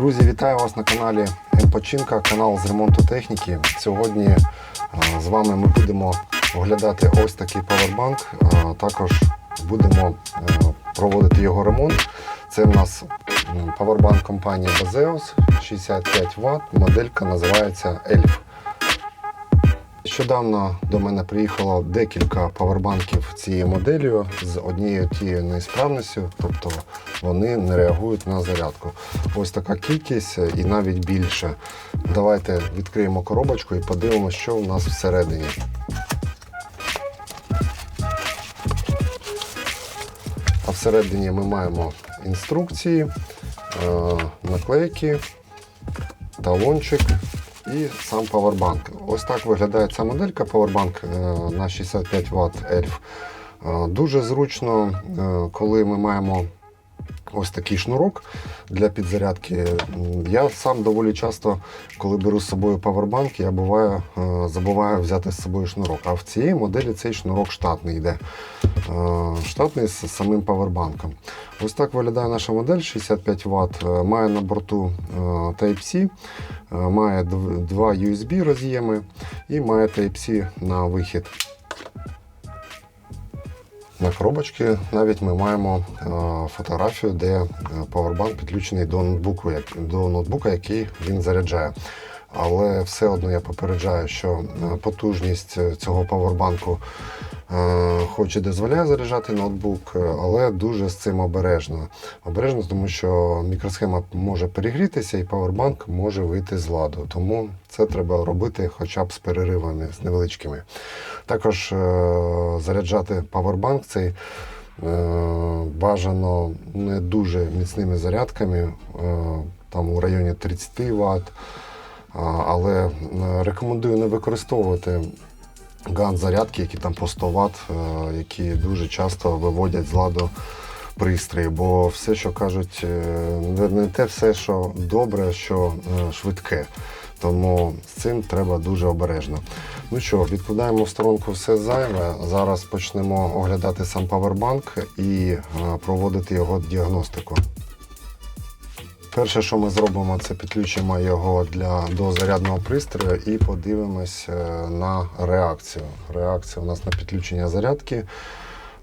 Друзі, вітаю вас на каналі М-Починка, канал з ремонту техніки. Сьогодні е, з вами ми будемо оглядати ось такий павербанк. Е, Також будемо е, проводити його ремонт. Це в нас павербанк компанії Bazeus 65 Вт. Моделька називається ELF. Нещодавно до мене приїхало декілька павербанків цією моделлю з однією тією несправністю, тобто вони не реагують на зарядку. Ось така кількість і навіть більше. Давайте відкриємо коробочку і подивимося, що у нас всередині. А всередині ми маємо інструкції, е, наклейки, талончик і сам павербанк. Ось так виглядає ця моделька павербанк е, на 65 Вт ELF. Дуже зручно, е, коли ми маємо ось такий шнурок для підзарядки. Я сам доволі часто, коли беру з собою павербанк, я буває, е, забуваю взяти з собою шнурок. А в цій моделі цей шнурок штатний йде. Е, Штатний з самим павербанком. Ось так виглядає наша модель 65 Вт. Е, Має на борту Type-C, має два USB роз'єми і має Type-C на вихід. На коробочці навіть ми маємо е, фотографію, де е, павербанк підключений до ноутбуку, до ноутбука, який він заряджає. Але все одно я попереджаю, що е, потужність е, цього павербанку е, хоч і дозволяє заряджати ноутбук, але дуже з цим обережно. Обережно, тому що мікросхема може перегрітися і павербанк може вийти з ладу. Тому це треба робити хоча б з переривами, з невеличкими. Також заряджати павербанк цей бажано не дуже міцними зарядками, там у районі 30 Вт. Але е, рекомендую не використовувати ган зарядки, які там по 100 Вт, е, які дуже часто виводять з ладу пристрої, бо все, що кажуть, е, не- те все, що добре, що швидке. Тому з цим треба дуже обережно. Ну що, відкладаємо в сторонку все зайве. Зараз почнемо оглядати сам павербанк і проводити його діагностику. Перше, що ми зробимо, це підключимо його для, до зарядного пристрою і подивимось е, на реакцію. Реакція у нас на підключення зарядки.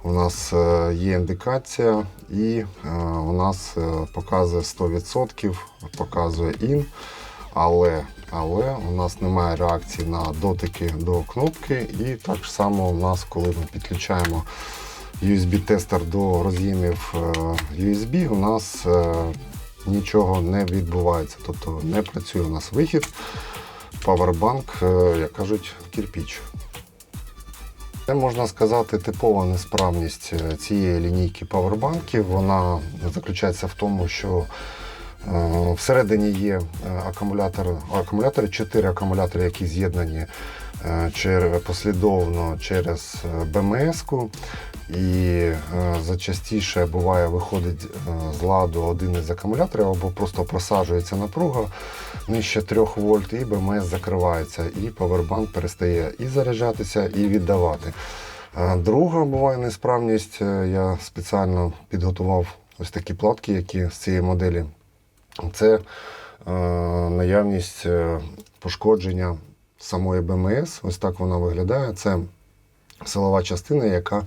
У нас е, є індикація і е, у нас показує 100%, показує IN, але, але у нас немає реакції на дотики до кнопки. І так само у нас, коли ми підключаємо USB-тестер до роз'ємів USB, у нас нічого не відбувається. Тобто не працює у нас вихід, павербанк, е, як кажуть, кирпіч. Це можна сказати типова несправність е, цієї лінійки павербанків. Вона заключається в тому, що всередині є е, акумулятор, акумулятори, 4 акумулятори, які з'єднані е, послідовно через БМС-ку. І е, зачастіше буває виходить е, з ладу один із акумуляторів або просто просаджується напруга нижче 3 вольт, і БМС закривається, і павербанк перестає і заряджатися, і віддавати. Е, Друга буває несправність. е, Я спеціально підготував ось такі платки, які з цієї моделі. Це е, наявність е, пошкодження самої БМС. Ось так вона виглядає. Це силова частина, яка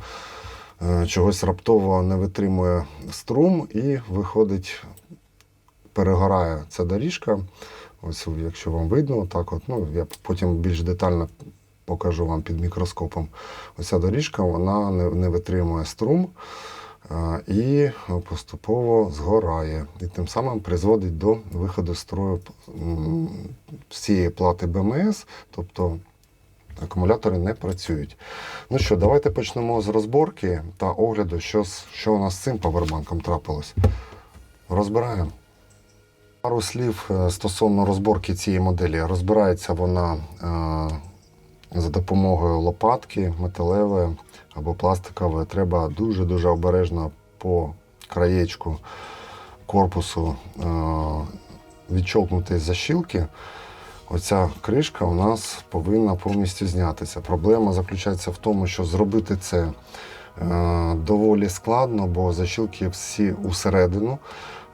е, чогось раптово не витримує струм і виходить, перегорає ця доріжка. Ось, якщо вам видно, так от, ну, я потім більш детально покажу вам під мікроскопом. Оця доріжка вона не, не витримує струм і поступово згорає. І тим самим призводить до виходу з строю цієї плати БМС, тобто акумулятори не працюють. Ну що, давайте почнемо з розборки та огляду, що, що у нас з цим павербанком трапилось. Розбираємо. Пару слів е, стосовно розборки цієї моделі. Розбирається вона е, за допомогою лопатки металевої або пластикової. Треба дуже-дуже обережно по краєчку корпусу відчокнути відчолкнути защілки. Оця кришка у нас повинна повністю знятися. Проблема заключається в тому, що зробити це е, доволі складно, бо защілки всі усередину.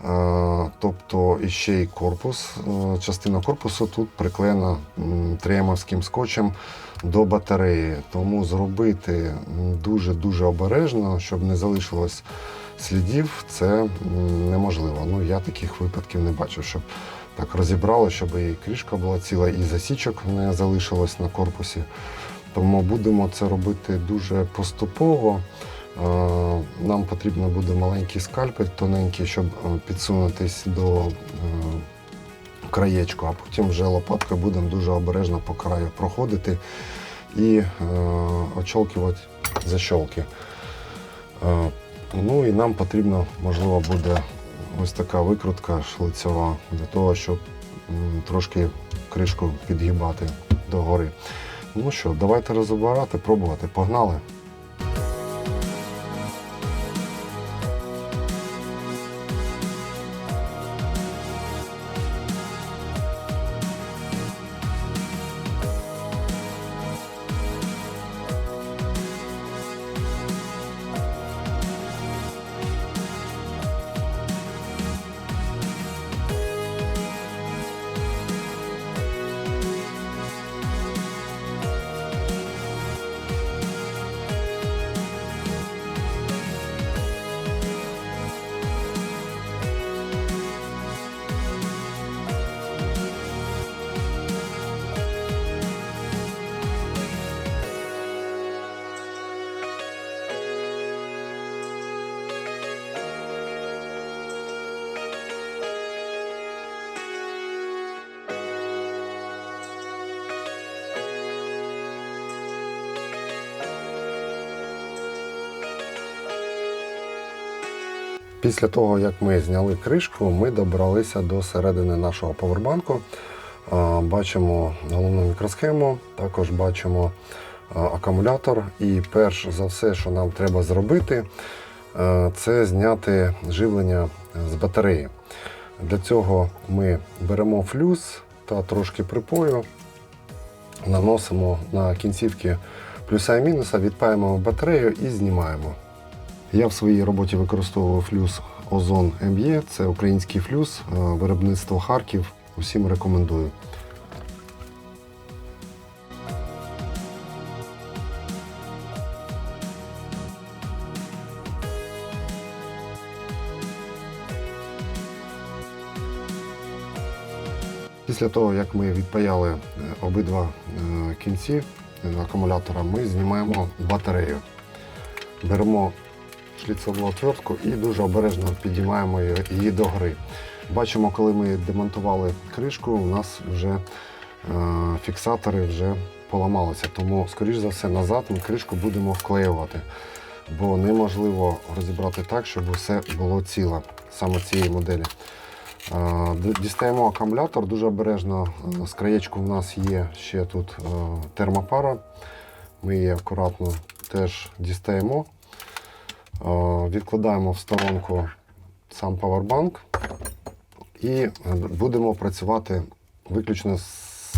Е, Тобто і й корпус. Е, Частина корпусу тут приклеєна м, триємовським скотчем до батареї. Тому зробити дуже-дуже обережно, щоб не залишилось слідів, це неможливо. Ну, я таких випадків не бачив, щоб так розібрали, щоб і кришка була ціла, і засічок не залишилось на корпусі. Тому будемо це робити дуже поступово. Е, Нам потрібно буде маленький скальпель, тоненький, щоб е, підсунутись до е, краєчку, а потім вже лопаткою будемо дуже обережно по краю проходити і очолкувати защолки. Ну і нам потрібно, можливо, буде ось така викрутка шлицьова для того, щоб трошки кришку підгибати догори. Ну що, давайте розбирати, пробувати. Погнали. Після того, як ми зняли кришку, ми добралися до середини нашого повербанку. Бачимо головну мікросхему, також бачимо акумулятор. І перш за все, що нам треба зробити, це зняти живлення з батареї. Для цього ми беремо флюс та трошки припою, наносимо на кінцівки плюса і мінуса, відпаємо батарею і знімаємо. Я в своїй роботі використовував флюс Озон МЄ. Це український флюс, е, виробництво Харків. Усім рекомендую. Після того, як ми відпаяли е, обидва е, кінці е, акумулятора, ми знімаємо батарею. Беремо шліцеву отвертку і дуже обережно підіймаємо її- до гри. Бачимо, коли ми демонтували кришку, у нас вже е, фіксатори вже поламалися. Тому, скоріш за все, назад ми кришку будемо вклеювати, бо неможливо розібрати так, щоб усе було ціле саме цієї моделі. Е, Дістаємо акумулятор дуже обережно. Е, З краєчку в нас є ще тут термопара. Ми її акуратно теж дістаємо. Е, Відкладаємо в сторонку сам павербанк і будемо працювати виключно з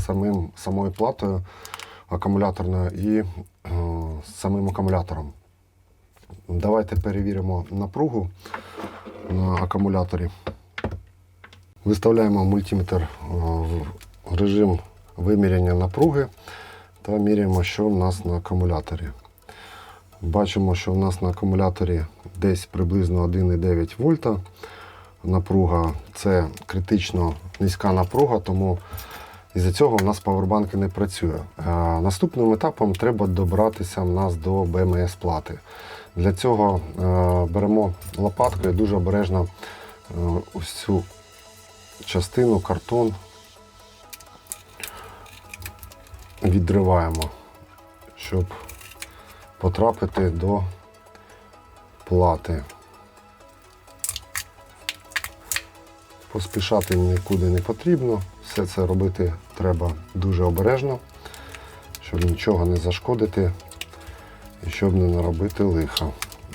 самим, самою платою акумуляторною і е, з самим акумулятором. Давайте перевіримо напругу на акумуляторі. Виставляємо мультиметр е, в режим виміряння напруги та міряємо, що в нас на акумуляторі. Бачимо, що в нас на акумуляторі десь приблизно 1,9 вольта. Напруга це критично низька напруга, тому із-за цього в нас павербанки не працює. Е, Наступним етапом треба добратися в нас до БМС плати. Для цього е, беремо лопаткою дуже обережно е, ось цю частину, картон відриваємо, щоб потрапити до плати. Поспішати нікуди не потрібно. Все це робити треба дуже обережно, щоб нічого не зашкодити і щоб не наробити лиха.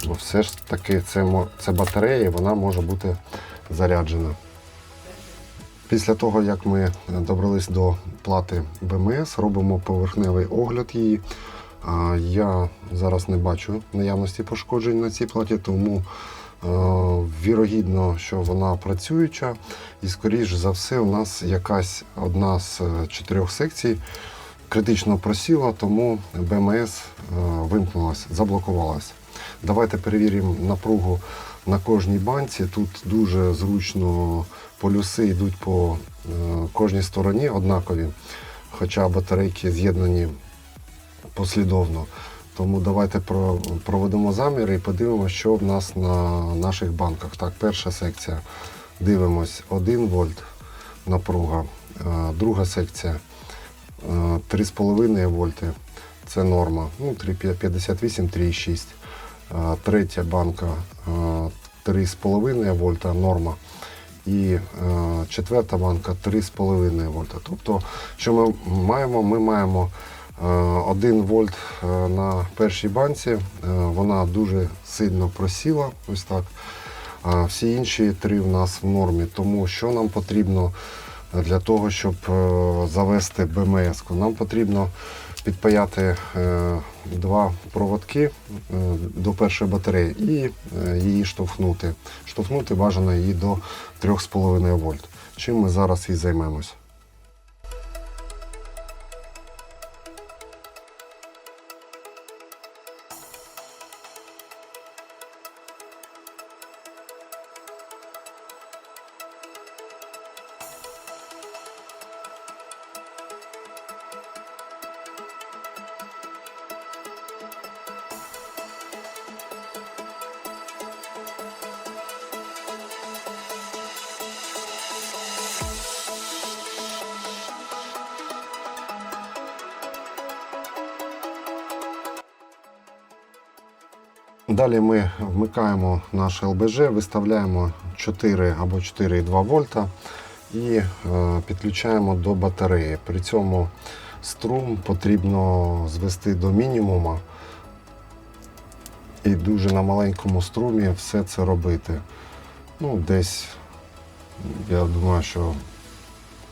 Бо все ж таки це, це батарея, вона може бути заряджена. Після того, як ми добрались до плати БМС, робимо поверхневий огляд її. Я зараз не бачу наявності пошкоджень на цій платі, тому Вірогідно, що вона працююча, і, скоріш за все, у нас якась одна з е, чотирьох секцій критично просіла, тому БМС е, вимкнулася, заблокувалася. Давайте перевіримо напругу на кожній банці. Тут дуже зручно полюси йдуть по е, кожній стороні однакові, хоча батарейки з'єднані послідовно. Тому давайте проведемо заміри і подивимося, що в нас на наших банках. Так, перша секція. Дивимось 1 вольт напруга. Е, Друга секція е, 3,5 вольти. Це норма. Ну, 3,58, 3,6. Е, Третя банка е, 3,5 вольта норма. І е, четверта банка 3,5 вольта. Тобто, що ми маємо? Ми маємо е, 1 вольт е, на першій банці. Е, вона дуже сильно просіла. Ось так. Всі інші три в нас в нормі. Тому що нам потрібно для того, щоб е, завести БМС? Нам потрібно підпаяти е, два проводки е, до першої батареї і е, її штовхнути. Штовхнути бажано її до 3,5 вольт. Чим ми зараз і займемось. Далі ми вмикаємо наш ЛБЖ, виставляємо 4 або 4,2 вольта і е, підключаємо до батареї. При цьому струм потрібно звести до мінімуму і дуже на маленькому струмі все це робити. Ну, десь, я думаю, що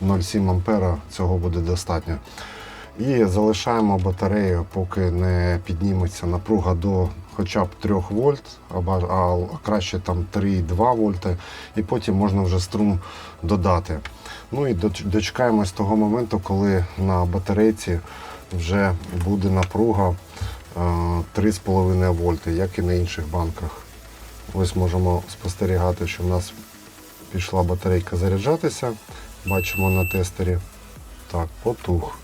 0,7 ампера цього буде достатньо. І залишаємо батарею, поки не підніметься напруга до хоча б 3 вольт, а краще там 3,2 вольти, і потім можна вже струм додати. Ну і дочекаємось того моменту, коли на батарейці вже буде напруга е, 3,5 вольти, як і на інших банках. Ось можемо спостерігати, що в нас пішла батарейка заряджатися. Бачимо на тестері. Так, потух.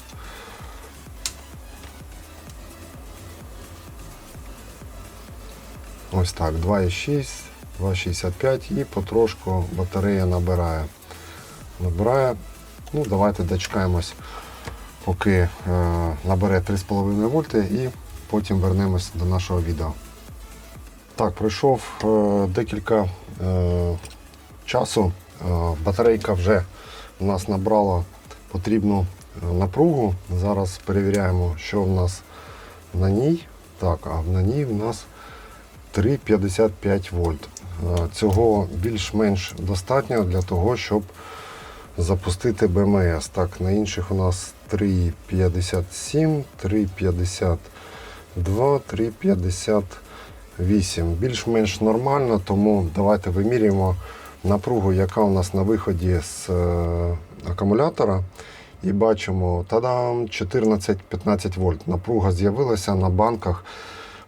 Ось так, 2,6, 2,65 і потрошку батарея набирає. Набирає. Ну, давайте дочекаємось, поки е, набере 3,5 вольти і потім вернемось до нашого відео. Так, пройшов е, декілька е, часу. Е, батарейка вже у нас набрала потрібну е, напругу. Зараз перевіряємо, що в нас на ній. Так, а на ній в нас 3,55 вольт. Е, Цього більш-менш достатньо для того, щоб запустити БМС. Так, на інших у нас 3,57, 3,52, 3,58. Більш-менш нормально, тому давайте вимірюємо напругу, яка у нас на виході з е, акумулятора. І бачимо, тадам, 14-15 вольт. Напруга з'явилася на банках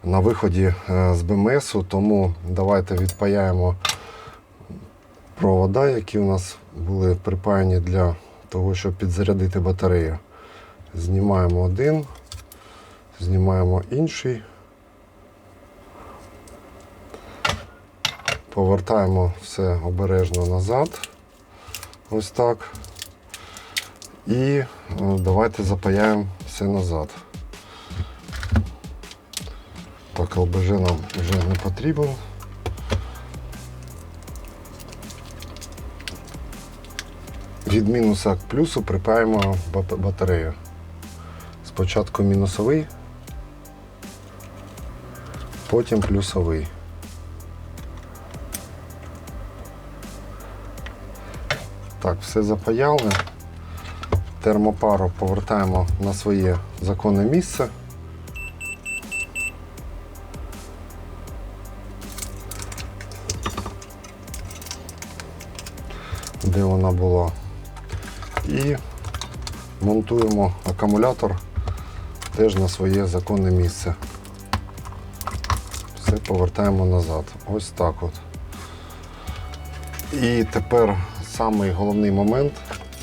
на виході е, з БМСу, тому давайте відпаяємо провода, які у нас були припаяні для того, щоб підзарядити батарею. Знімаємо один, знімаємо інший. Повертаємо все обережно назад. Ось так. І е, давайте запаяємо все назад. Так, ЛБЖ нам вже не потрібен. Від мінуса к плюсу припаємо батарею. Спочатку мінусовий, потім плюсовий. Так, все запаяли. Термопару повертаємо на своє законне місце. Монтуємо акумулятор теж на своє законне місце. Все повертаємо назад. Ось так от. І тепер самий головний момент.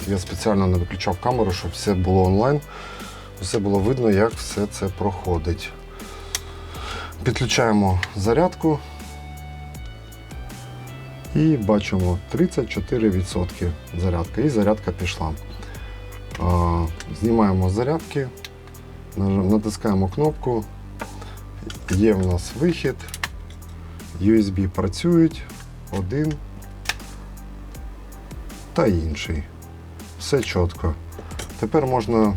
Я спеціально не виключав камеру, щоб все було онлайн. Все було видно, як все це проходить. Підключаємо зарядку і бачимо 34% зарядка. І зарядка пішла. А, Знімаємо зарядки, натискаємо кнопку. Є в нас вихід. USB працюють, один та інший. Все чітко. Тепер можна е,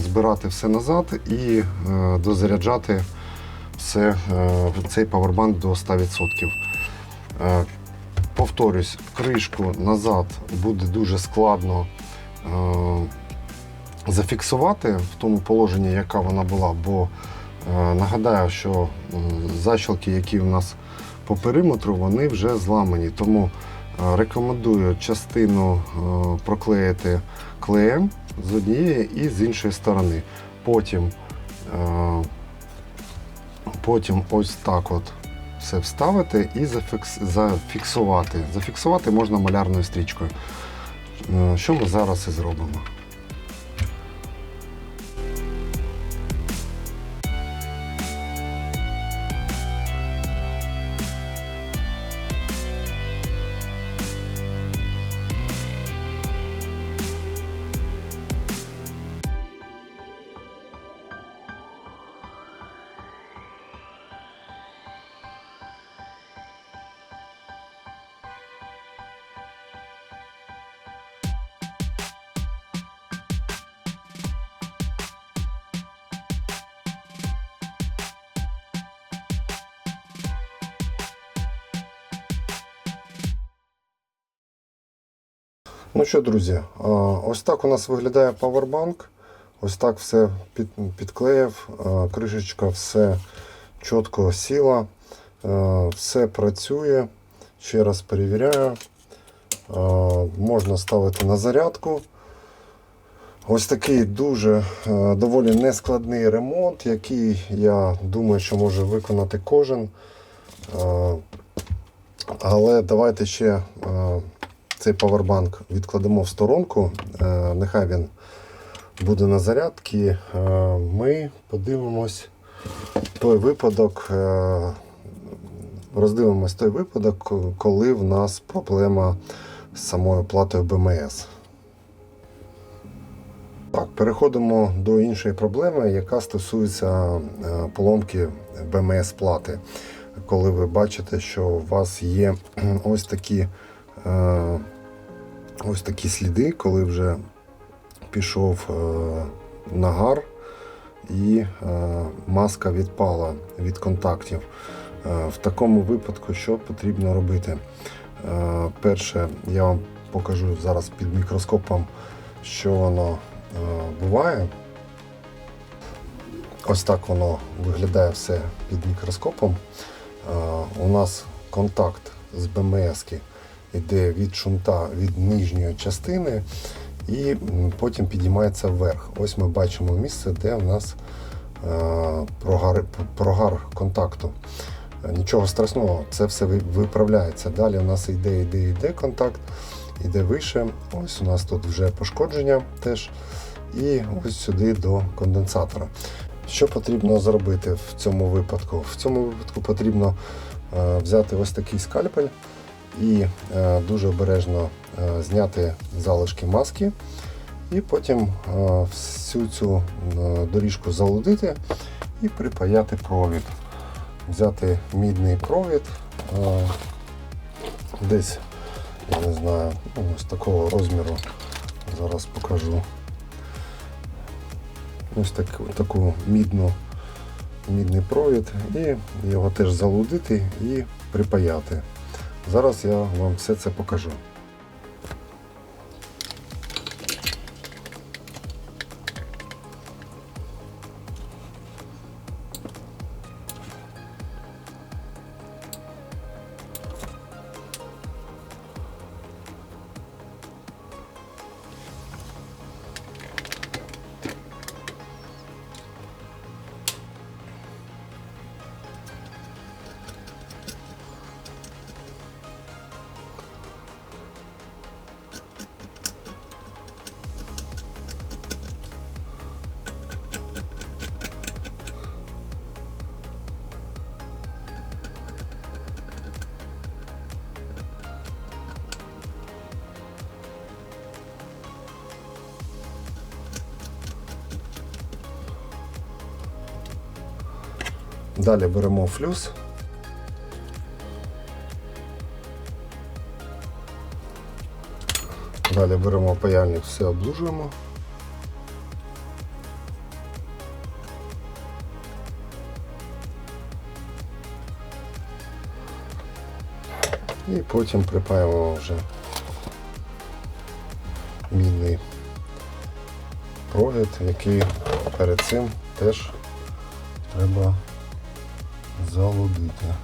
збирати все назад і е, дозаряджати все, е, цей павербанк до 100%. Е, повторюсь, кришку назад буде дуже складно е, зафіксувати в тому положенні, яка вона була, бо е, нагадаю, що защілки, які в нас по периметру, вони вже зламані. Тому е, рекомендую частину е, проклеїти клеєм з однієї і з іншої сторони. Потім, потім ось так от все вставити і зафікс, зафіксувати. Зафіксувати можна малярною стрічкою. Що ми зараз і зробимо. Ну що, друзі, ось так у нас виглядає павербанк. Ось так все під, підклеїв, кришечка все чітко сіла, все працює. Ще раз перевіряю. Можна ставити на зарядку. Ось такий дуже е, доволі нескладний ремонт, який я думаю, що може виконати кожен. Е, Але давайте ще е, цей павербанк відкладемо в сторонку. Е, Нехай він буде на зарядці. Е, Ми подивимось той випадок, е, роздивимось той випадок, коли в нас проблема з самою платою БМС. Так, переходимо до іншої проблеми, яка стосується поломки БМС плати. Коли ви бачите, що у вас є ось такі, ось такі сліди, коли вже пішов е, нагар і е, маска відпала від контактів. Е, В такому випадку що потрібно робити? Перше, я вам покажу зараз під мікроскопом, що воно буває. Ось так воно виглядає все під мікроскопом. У нас контакт з БМС йде від шунта від нижньої частини і потім підіймається вверх. Ось ми бачимо місце, де у нас е, прогар, прогар контакту. Е, Нічого страшного, це все виправляється. Далі у нас йде, йде, йде контакт, йде вище. Ось у нас тут вже пошкодження теж. І ось сюди до конденсатора. Що потрібно зробити в цьому випадку? В цьому випадку потрібно е, взяти ось такий скальпель і е, дуже обережно е, зняти залишки маски, і потім е, всю цю доріжку залудити і припаяти провід. Взяти мідний провід, десь, я не знаю, ось такого розміру. Зараз покажу. Ось так, таку мідну, мідний провід і його теж залудити і припаяти. Зараз я вам все це покажу. Далі беремо флюс. Далі беремо паяльник, все облужуємо. І потім припаємо вже мінний провід, який перед цим теж треба залудити.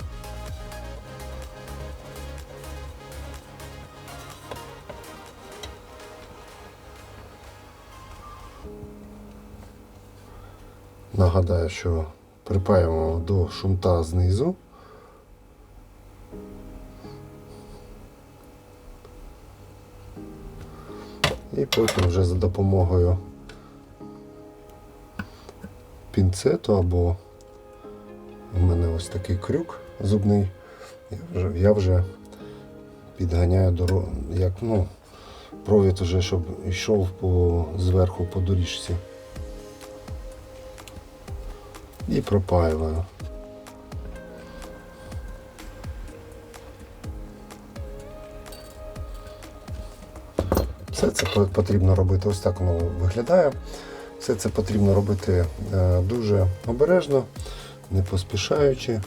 Нагадаю, що припаємо до шунта знизу. І потім вже за допомогою пінцету або такий крюк зубний. Я вже, я вже підганяю дорогу, як ну, провід уже, щоб йшов по, зверху по доріжці. І пропаюваю. Все це потрібно робити, ось так воно виглядає. Все це потрібно робити е, дуже обережно, не поспішаючи.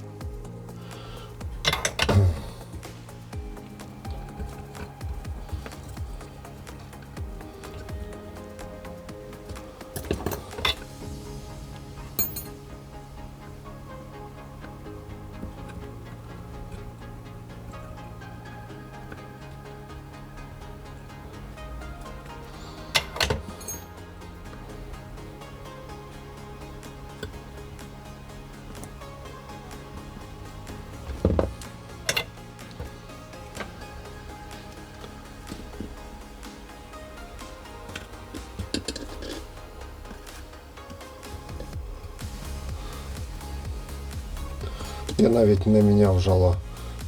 Я навіть не міняв жало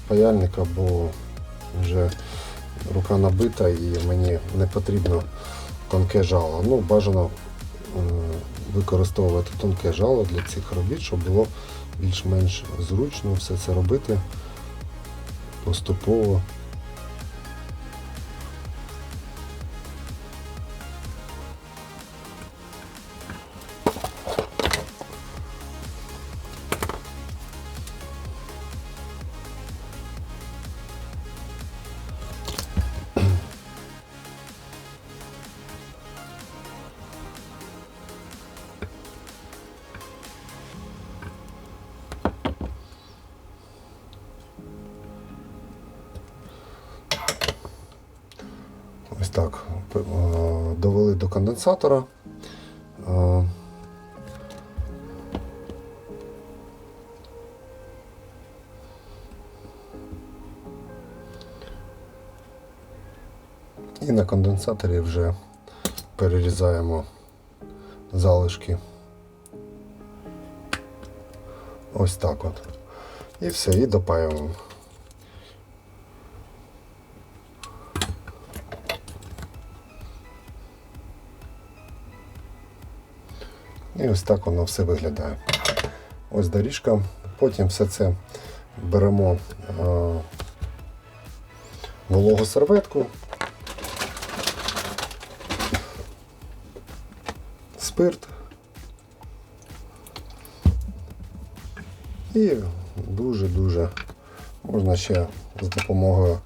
паяльника, бо вже рука набита і мені не потрібно тонке жало. Ну, бажано використовувати тонке жало для цих робіт, щоб було більш-менш зручно все це робити поступово. До конденсатора. Е, І на конденсаторі вже перерізаємо залишки. Ось так от. І все, і допаюємо. І ось так воно все виглядає. Ось доріжка. Потім все це беремо е, вологу серветку, спирт і дуже-дуже можна ще з допомогою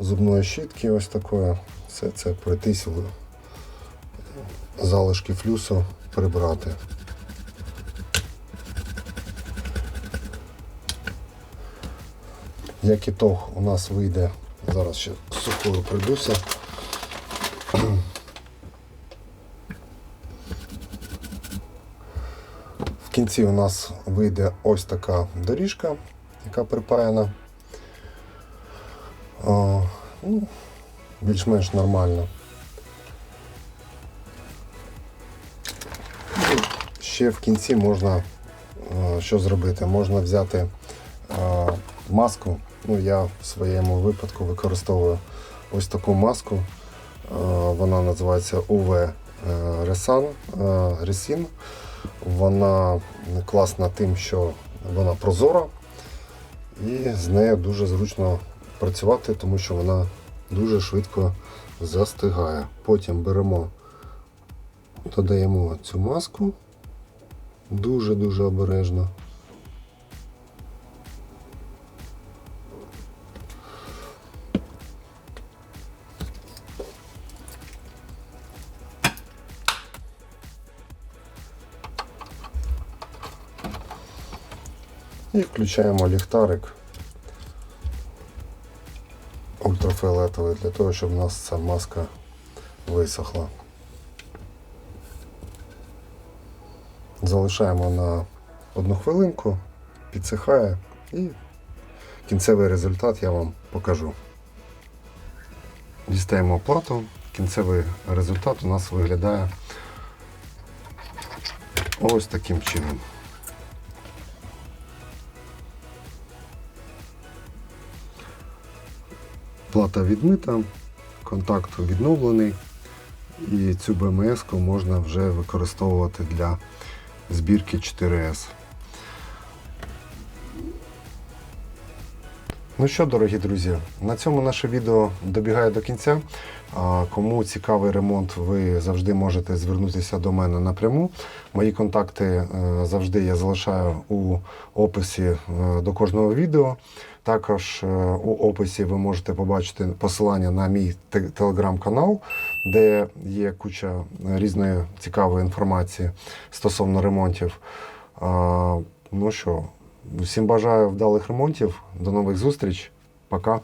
зубної щітки ось такої все це пройтись залишки флюсу прибрати. Як ітог у нас вийде, зараз ще сухою прийдуся. В кінці у нас вийде ось така доріжка, яка припаяна. О, ну, більш-менш нормально. Ще в кінці можна е, що зробити? Можна взяти е, маску. Ну, я в своєму випадку використовую ось таку маску. Е, Вона називається UV Resin. Вона класна тим, що вона прозора і з нею дуже зручно працювати, тому що вона дуже швидко застигає. Потім беремо, додаємо цю маску дуже-дуже обережно. І включаємо ліхтарик ультрафіолетовий для того, щоб у нас ця маска висохла. Залишаємо на одну хвилинку, підсихає і кінцевий результат я вам покажу. Дістаємо плату. Кінцевий результат у нас виглядає ось таким чином. Плата відмита, контакт відновлений, і цю БМС можна вже використовувати для збірки 4С. Ну що, дорогі друзі, на цьому наше відео добігає до кінця. Кому цікавий ремонт, ви завжди можете звернутися до мене напряму. Мої контакти е, завжди я залишаю у описі е, до кожного відео. Також е, у описі ви можете побачити посилання на мій те- телеграм-канал, де є куча різної цікавої інформації стосовно ремонтів. Ну що, всім бажаю вдалих ремонтів. До нових зустріч. Пока.